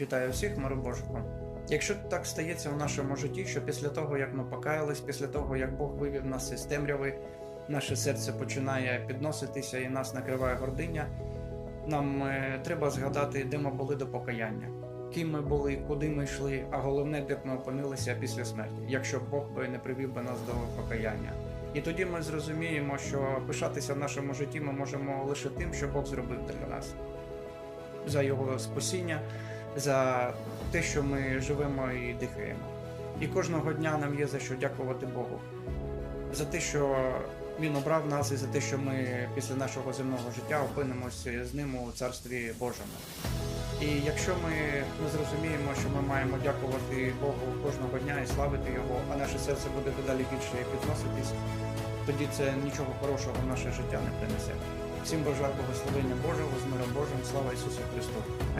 Вітаю всіх, миру Божого. Якщо так стається у нашому житті, що після того, як ми покаялись, після того, як Бог вивів нас із темряви, наше серце починає підноситися і нас накриває гординя, нам е, треба згадати, де ми були до покаяння, ким ми були, куди ми йшли, а головне, де б ми опинилися після смерті, якщо Бог би не привів би нас до покаяння. І тоді ми зрозуміємо, що пишатися в нашому житті ми можемо лише тим, що Бог зробив для нас, за його спасіння, за те, що ми живемо і дихаємо. І кожного дня нам є за що дякувати Богу, за те, що Він обрав нас, і за те, що ми після нашого земного життя опинимося з ним у царстві Божому. І якщо ми не зрозуміємо, що ми маємо дякувати Богу кожного дня і славити Його, а наше серце буде дедалі більше підноситись, тоді це нічого хорошого в наше життя не принесе. Всім бажаю благословення Божого з миром Божим. Слава Ісусу Христу!